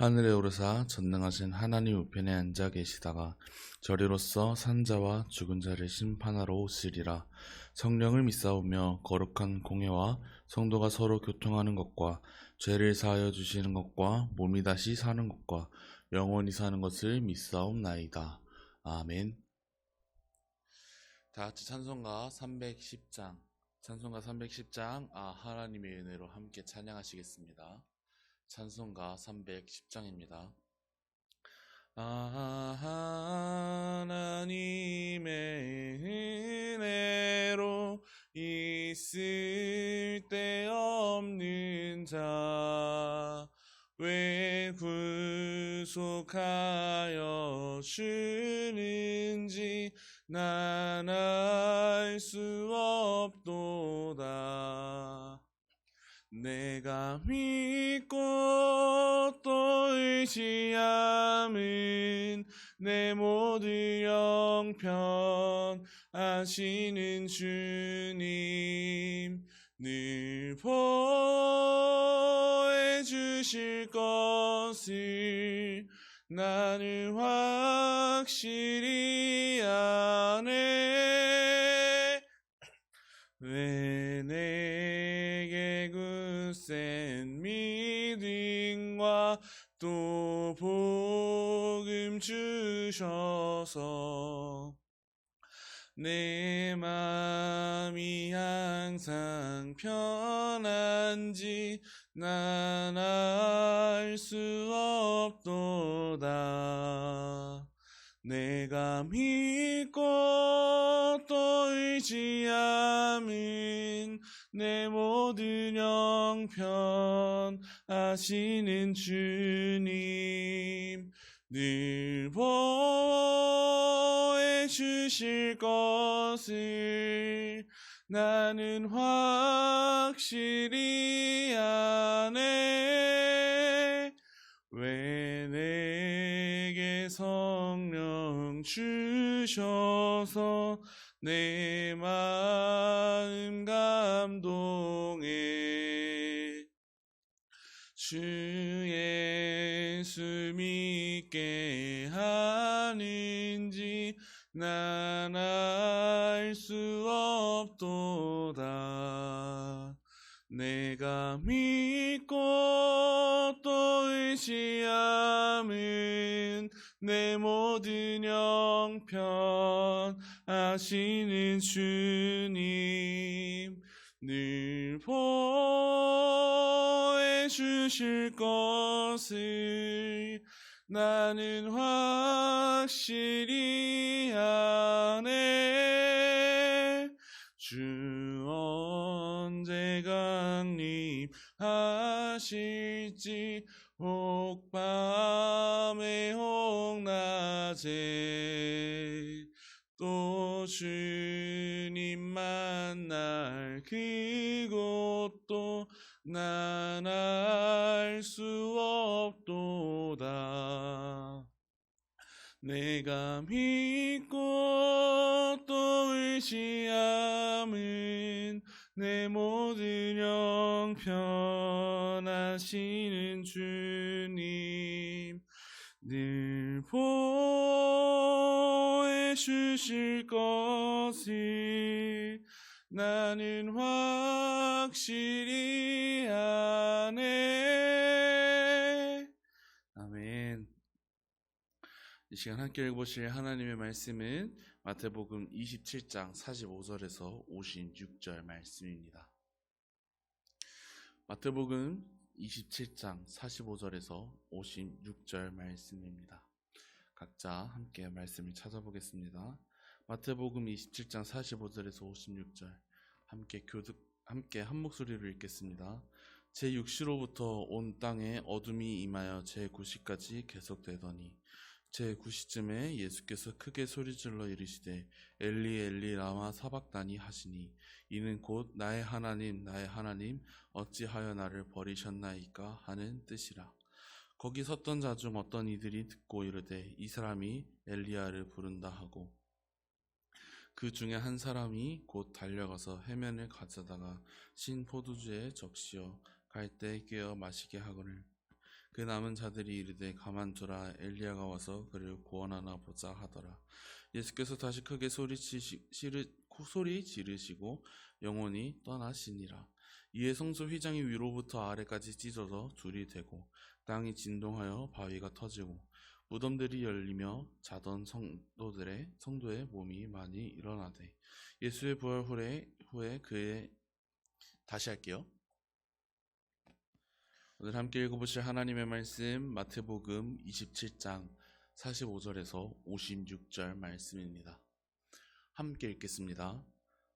하늘에 오르사 전능하신 하나님 우편에 앉아 계시다가 저리로서 산자와 죽은 자를 심판하러 오시리라. 성령을 믿사오며 거룩한 공예와 성도가 서로 교통하는 것과 죄를 사하여 주시는 것과 몸이 다시 사는 것과 영원히 사는 것을 믿사옵나이다. 아멘. 다 같이 찬송가 310장. 찬송가 310장 아 하나님의 은혜로 함께 찬양하시겠습니다 찬송가 310장입니다. 아 하나님의 은혜로 있을 데 없는 자 왜 구속하여 주는지 난 알 수 없도다 내가 믿고 또 의지함은 내 모든 영편 아시는 주님 늘 보해 주실 것을 나는 확실 주셔서. 내 마음이 항상 편한지 난 알 수 없도다. 내가 믿고 또 의지함은 내 모든 영편 아시는 주님 늘 보해 주실 것을 나는 확실히 아네. 왜 내게 성령 주셔서 내 마음 감동해 주 예수 믿 게 하는지 난 알 수 없도다. 내가 믿고 또 의지함은 내 모든 영편 아시는 주님 늘 보해 주실 것을 나는 확실히 아네. 주 언제 강림하실지 혹 밤에 혹 낮에 또 주님 만날 그곳도 난 알 수 없도다. 내가 믿고 또 의지함은 내 모든 영편 하시는 주님 늘 보해 주실 것을 나는 확실히 아네 아멘 이 시간 함께 읽어보실 하나님의 말씀은 마태복음 27장 45절에서 56절 말씀입니다. 마태복음 27장 45절에서 56절 말씀입니다. 각자 함께 말씀을 찾아보겠습니다. 마태복음 27장 45절에서 56절 함께 교득 함께 한 목소리로 읽겠습니다. 제 육시로부터 온 땅에 어둠이 임하여 제 구시까지 계속되더니 제 9시쯤에 예수께서 크게 소리질러 이르시되 엘리 엘리 라마 사박다니 하시니 이는 곧 나의 하나님 나의 하나님 어찌하여 나를 버리셨나이까 하는 뜻이라 거기 섰던 자 중 어떤 이들이 듣고 이르되 이 사람이 엘리야를 부른다 하고 그 중에 한 사람이 곧 달려가서 해면을 가져다가 신 포도주에 적시어 갈때 꿰어 마시게 하거늘. 그 남은 자들이 이르되 가만두라 엘리야가 와서 그를 구원하나 보자 하더라. 예수께서 다시 크게 소리치시, 시르, 소리 지르시고 영원히 떠나시니라. 이에 성소 휘장이 위로부터 아래까지 찢어져 둘이 되고 땅이 진동하여 바위가 터지고 무덤들이 열리며 자던 성도들의 성도의 몸이 많이 일어나되 예수의 부활 후에, 후에 그의 다시 할게요. 오늘 함께 읽어보실 하나님의 말씀 마태복음 27장 45절에서 56절 말씀입니다. 함께 읽겠습니다.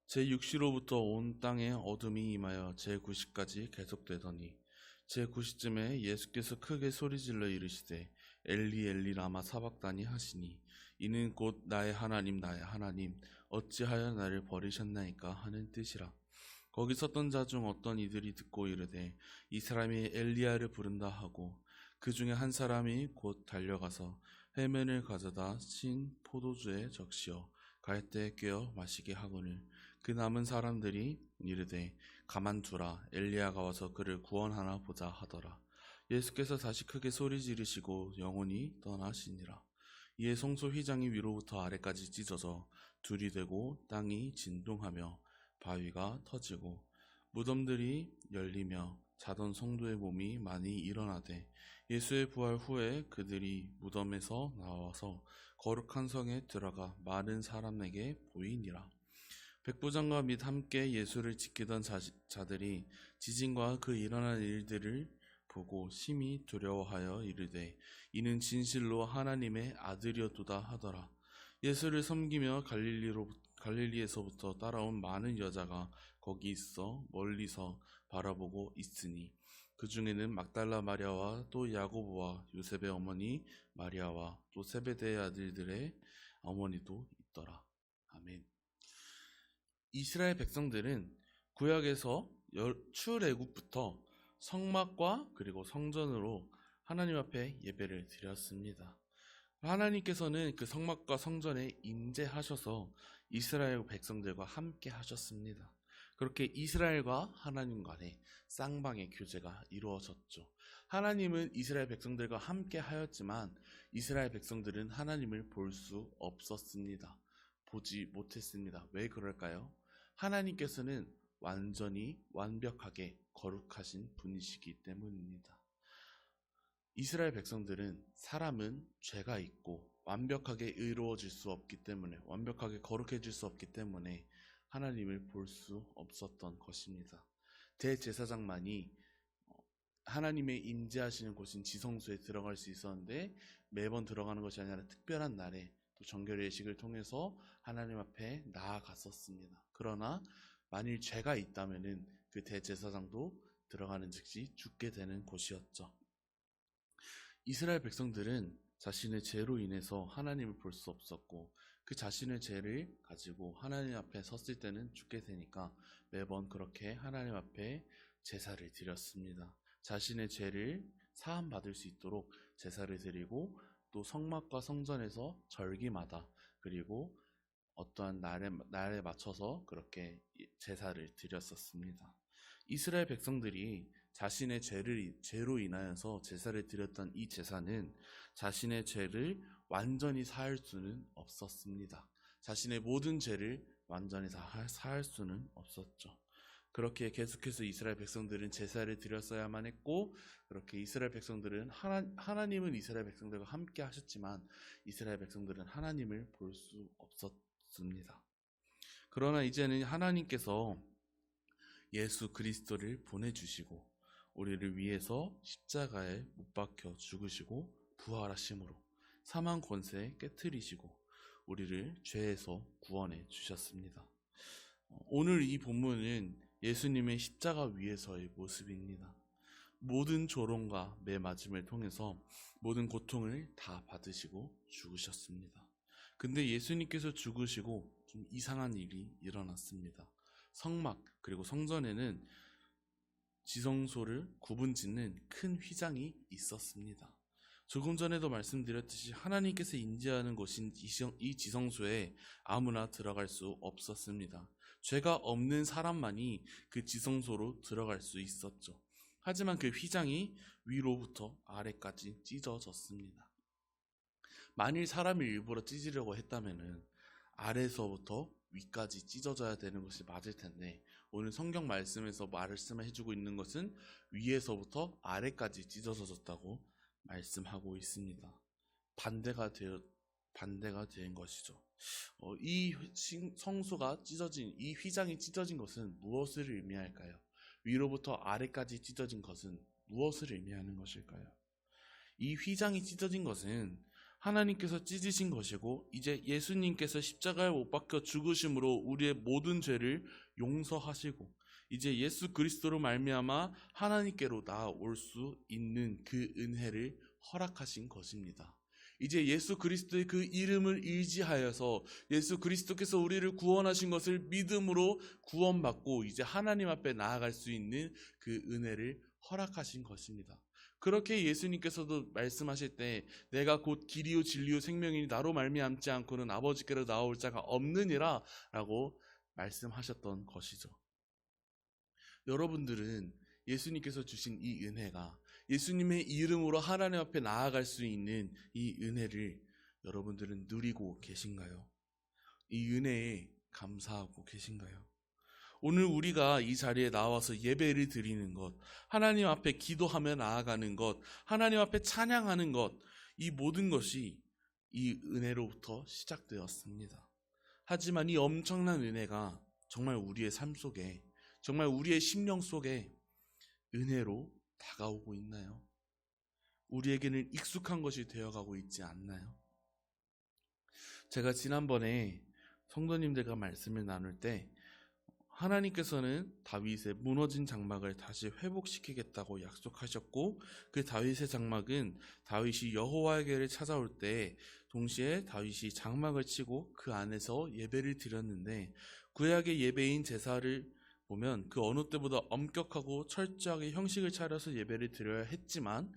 제 6시로부터 온 땅에 어둠이 임하여 제 9시까지 계속되더니 제 9시쯤에 예수께서 크게 소리질러 이르시되 엘리 엘리 라마 사박다니 하시니 이는 곧 나의 하나님 나의 하나님 어찌하여 나를 버리셨나이까 하는 뜻이라. 거기 섰던 자 중 어떤 이들이 듣고 이르되 이 사람이 엘리야를 부른다 하고 그 중에 한 사람이 곧 달려가서 해면을 가져다 신 포도주에 적시어 갈때 꿰어 마시게 하거늘. 그 남은 사람들이 이르되 가만두라. 엘리야가 와서 그를 구원하나 보자 하더라 예수께서 다시 크게 소리 지르시고 영원히 떠나시니라 이에 성소 휘장이 위로부터 아래까지 찢어져 둘이 되고 땅이 진동하며 바위가 터지고 무덤들이 열리며 자던 성도의 몸이 많이 일어나되 예수의 부활 후에 그들이 무덤에서 나와서 거룩한 성에 들어가 많은 사람에게 보이니라. 백부장과 및 함께 예수를 지키던 자, 자들이 지진과 그 일어난 일들을 보고 심히 두려워하여 이르되 이는 진실로 하나님의 아들이었도다 하더라. 예수를 섬기며 갈릴리로 갈릴리에서부터 따라온 많은 여자가 거기 있어 멀리서 바라보고 있으니 그 중에는 막달라 마리아와 또 야고보와 요셉의 어머니 마리아와 또 세베대의 아들들의 어머니도 있더라. 아멘. 이스라엘 백성들은 구약에서 출애굽부터 성막과 그리고 성전으로 하나님 앞에 예배를 드렸습니다. 하나님께서는 그 성막과 성전에 임재하셔서 이스라엘 백성들과 함께 하셨습니다. 그렇게 이스라엘과 하나님 간에 쌍방의 교제가 이루어졌죠. 하나님은 이스라엘 백성들과 함께 하였지만 이스라엘 백성들은 하나님을 볼 수 없었습니다. 보지 못했습니다. 왜 그럴까요? 하나님께서는 완전히 완벽하게 거룩하신 분이시기 때문입니다. 이스라엘 백성들은 사람은 죄가 있고 완벽하게 의로워질 수 없기 때문에 완벽하게 거룩해질 수 없기 때문에 하나님을 볼 수 없었던 것입니다. 대제사장만이 어, 하나님의 임재하시는 곳인 지성소에 들어갈 수 있었는데 매번 들어가는 것이 아니라 특별한 날에 또 정결 예식을 통해서 하나님 앞에 나아갔었습니다. 그러나 만일 죄가 있다면은 그 대제사장도 들어가는 즉시 죽게 되는 곳이었죠. 이스라엘 백성들은 자신의 죄로 인해서 하나님을 볼 수 없었고 그 자신의 죄를 가지고 하나님 앞에 섰을 때는 죽게 되니까 매번 그렇게 하나님 앞에 제사를 드렸습니다. 자신의 죄를 사함 받을 수 있도록 제사를 드리고 또 성막과 성전에서 절기마다 그리고 어떠한 날에, 날에 맞춰서 그렇게 제사를 드렸었습니다. 이스라엘 백성들이 자신의 죄를, 죄로 인하여서 제사를 드렸던 이 제사는 자신의 죄를 완전히 사할 수는 없었습니다. 자신의 모든 죄를 완전히 다 사할 수는 없었죠. 그렇게 계속해서 이스라엘 백성들은 제사를 드렸어야만 했고, 그렇게 이스라엘 백성들은 하나, 하나님은 이스라엘 백성들과 함께 하셨지만, 이스라엘 백성들은 하나님을 볼 수 없었습니다. 그러나 이제는 하나님께서 예수 그리스도를 보내주시고, 우리를 위해서 십자가에 못 박혀 죽으시고 부활하심으로 사망 권세 깨뜨리시고 우리를 죄에서 구원해 주셨습니다. 오늘 이 본문은 예수님의 십자가 위에서의 모습입니다. 모든 조롱과 매맞음을 통해서 모든 고통을 다 받으시고 죽으셨습니다. 근데 예수님께서 죽으시고 좀 이상한 일이 일어났습니다. 성막 그리고 성전에는 지성소를 구분짓는 큰 휘장이 있었습니다. 조금 전에도 말씀드렸듯이 하나님께서 인지하는 곳인 이 지성소에 아무나 들어갈 수 없었습니다. 죄가 없는 사람만이 그 지성소로 들어갈 수 있었죠. 하지만 그 휘장이 위로부터 아래까지 찢어졌습니다. 만일 사람이 일부러 찢으려고 했다면은 아래서부터 위까지 찢어져야 되는 것이 맞을 텐데 오늘 성경 말씀에서 말씀을 해주고 있는 것은 위에서부터 아래까지 찢어졌다고 말씀하고 있습니다. 반대가 되어 반대가 된 것이죠. 어, 이 신- 성소가 찢어진 이 휘장이 찢어진 것은 무엇을 의미할까요? 위로부터 아래까지 찢어진 것은 무엇을 의미하는 것일까요? 이 휘장이 찢어진 것은 하나님께서 찢으신 것이고 이제 예수님께서 십자가에 못 박혀 죽으심으로 우리의 모든 죄를 용서하시고 이제 예수 그리스도로 말미암아 하나님께로 나아올 수 있는 그 은혜를 허락하신 것입니다. 이제 예수 그리스도의 그 이름을 의지하여서 예수 그리스도께서 우리를 구원하신 것을 믿음으로 구원받고 이제 하나님 앞에 나아갈 수 있는 그 은혜를 허락하신 것입니다. 그렇게 예수님께서도 말씀하실 때 내가 곧 길이요 진리요 생명이니 나로 말미암지 않고는 아버지께로 나올 자가 없느니라라고 말씀하셨던 것이죠. 여러분들은 예수님께서 주신 이 은혜가 예수님의 이름으로 하나님 앞에 나아갈 수 있는 이 은혜를 여러분들은 누리고 계신가요? 이 은혜에 감사하고 계신가요? 오늘 우리가 이 자리에 나와서 예배를 드리는 것, 하나님 앞에 기도하며 나아가는 것, 하나님 앞에 찬양하는 것, 이 모든 것이 이 은혜로부터 시작되었습니다. 하지만 이 엄청난 은혜가 정말 우리의 삶 속에, 정말 우리의 심령 속에 은혜로 다가오고 있나요? 우리에게는 익숙한 것이 되어가고 있지 않나요? 제가 지난번에 성도님들과 말씀을 나눌 때 하나님께서는 다윗의 무너진 장막을 다시 회복시키겠다고 약속하셨고 그 다윗의 장막은 다윗이 여호와에게를 찾아올 때 동시에 다윗이 장막을 치고 그 안에서 예배를 드렸는데 구약의 예배인 제사를 보면 그 어느 때보다 엄격하고 철저하게 형식을 차려서 예배를 드려야 했지만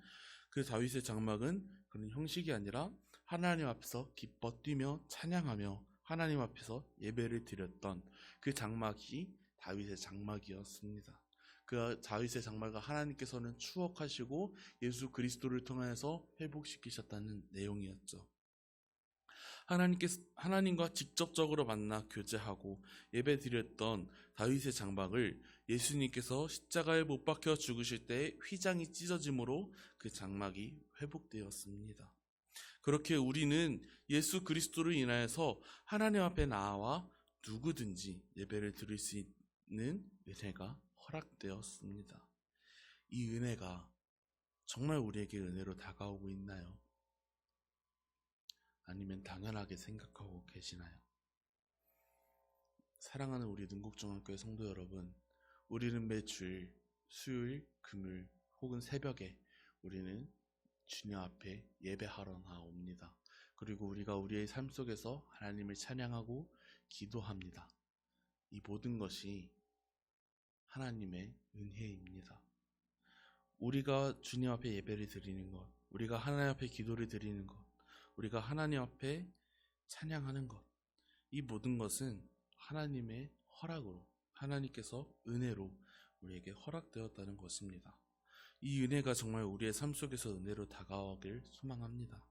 그 다윗의 장막은 그런 형식이 아니라 하나님 앞에서 기뻐 뛰며 찬양하며 하나님 앞에서 예배를 드렸던 그 장막이 다윗의 장막이었습니다. 그 다윗의 장막을 하나님께서는 추억하시고 예수 그리스도를 통해서 회복시키셨다는 내용이었죠. 하나님께 하나님과 직접적으로 만나 교제하고 예배드렸던 다윗의 장막을 예수님께서 십자가에 못 박혀 죽으실 때 휘장이 찢어짐으로 그 장막이 회복되었습니다. 그렇게 우리는 예수 그리스도로 인하여서 하나님 앞에 나와 누구든지 예배를 드릴 수 있는 은혜가 허락되었습니다. 이 은혜가 정말 우리에게 은혜로 다가오고 있나요? 아니면 당연하게 생각하고 계시나요? 사랑하는 우리 능국중학교의 성도 여러분, 우리는 매주일, 수요일, 금요일 혹은 새벽에 우리는 주님 앞에 예배하러 나옵니다. 그리고 우리가 우리의 삶 속에서 하나님을 찬양하고 기도합니다. 이 모든 것이 하나님의 은혜입니다. 우리가 주님 앞에 예배를 드리는 것, 우리가 하나님 앞에 기도를 드리는 것, 우리가 하나님 앞에 찬양하는 것, 이 모든 것은 하나님의 허락으로, 하나님께서 은혜로 우리에게 허락되었다는 것입니다. 이 은혜가 정말 우리의 삶 속에서 은혜로 다가오길 소망합니다.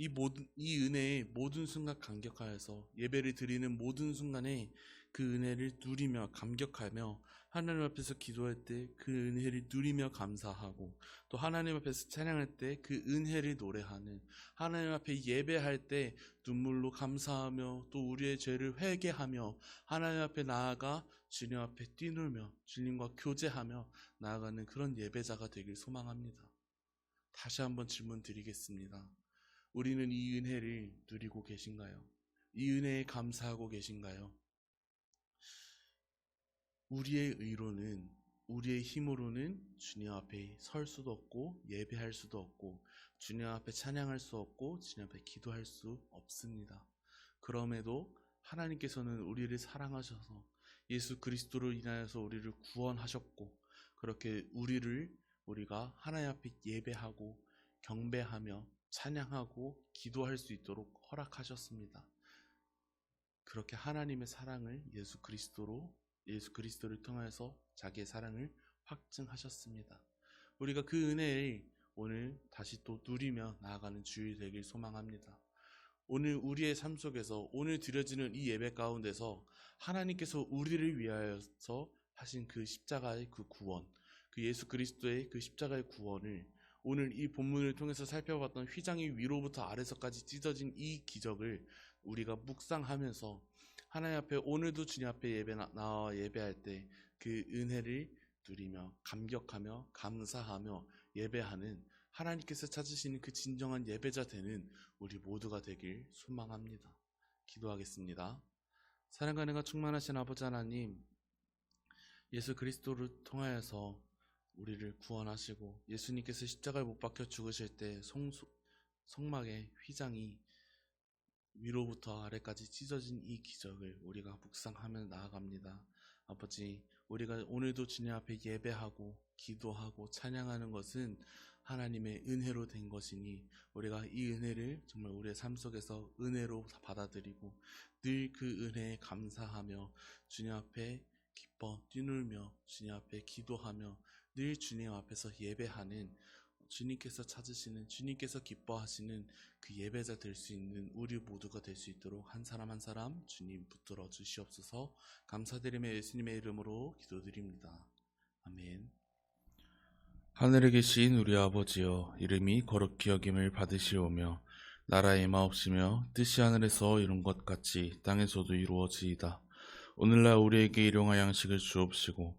이 모든 이 은혜의 모든 순간 감격하여서 예배를 드리는 모든 순간에 그 은혜를 누리며 감격하며 하나님 앞에서 기도할 때 그 은혜를 누리며 감사하고 또 하나님 앞에서 찬양할 때 그 은혜를 노래하는 하나님 앞에 예배할 때 눈물로 감사하며 또 우리의 죄를 회개하며 하나님 앞에 나아가 주님 앞에 뛰놀며 주님과 교제하며 나아가는 그런 예배자가 되길 소망합니다. 다시 한번 질문 드리겠습니다. 우리는 이 은혜를 누리고 계신가요? 이 은혜에 감사하고 계신가요? 우리의 의로는 우리의 힘으로는 주님 앞에 설 수도 없고 예배할 수도 없고 주님 앞에 찬양할 수 없고 주님 앞에 기도할 수 없습니다. 그럼에도 하나님께서는 우리를 사랑하셔서 예수 그리스도로 인하여서 우리를 구원하셨고 그렇게 우리를 우리가 하나님 앞에 예배하고 경배하며 찬양하고 기도할 수 있도록 허락하셨습니다. 그렇게 하나님의 사랑을 예수 그리스도로 예수 그리스도를 통하여서 자기의 사랑을 확증하셨습니다. 우리가 그 은혜를 오늘 다시 또 누리며 나아가는 주일 되길 소망합니다. 오늘 우리의 삶 속에서 오늘 드려지는 이 예배 가운데서 하나님께서 우리를 위하여서 하신 그 십자가의 그 구원, 그 예수 그리스도의 그 십자가의 구원을 오늘 이 본문을 통해서 살펴봤던 휘장이 위로부터 아래서까지 찢어진 이 기적을 우리가 묵상하면서 하나님 앞에 오늘도 주님 앞에 예배 나- 나와 예배할 때 그 은혜를 누리며 감격하며 감사하며 예배하는 하나님께서 찾으시는 그 진정한 예배자 되는 우리 모두가 되길 소망합니다. 기도하겠습니다. 사랑과 은혜가 충만하신 아버지 하나님, 예수 그리스도를 통하여서 우리를 구원하시고 예수님께서 십자가에 못 박혀 죽으실 때 송, 성막의 휘장이 위로부터 아래까지 찢어진 이 기적을 우리가 묵상하며 나아갑니다. 아버지, 우리가 오늘도 주님 앞에 예배하고 기도하고 찬양하는 것은 하나님의 은혜로 된 것이니 우리가 이 은혜를 정말 우리의 삶 속에서 은혜로 받아들이고 늘 그 은혜에 감사하며 주님 앞에 기뻐 뛰놀며 주님 앞에 기도하며 늘 주님 앞에서 예배하는 주님께서 찾으시는 주님께서 기뻐하시는 그 예배자 될 수 있는 우리 모두가 될 수 있도록 한 사람 한 사람 주님 붙들어 주시옵소서 감사드리며 예수님의 이름으로 기도드립니다. 아멘. 하늘에 계신 우리 아버지여 이름이 거룩히 여김을 받으시오며 나라의 마옵시며 뜻이 하늘에서 이룬 것 같이 땅에서도 이루어지이다. 오늘날 우리에게 일용할 양식을 주옵시고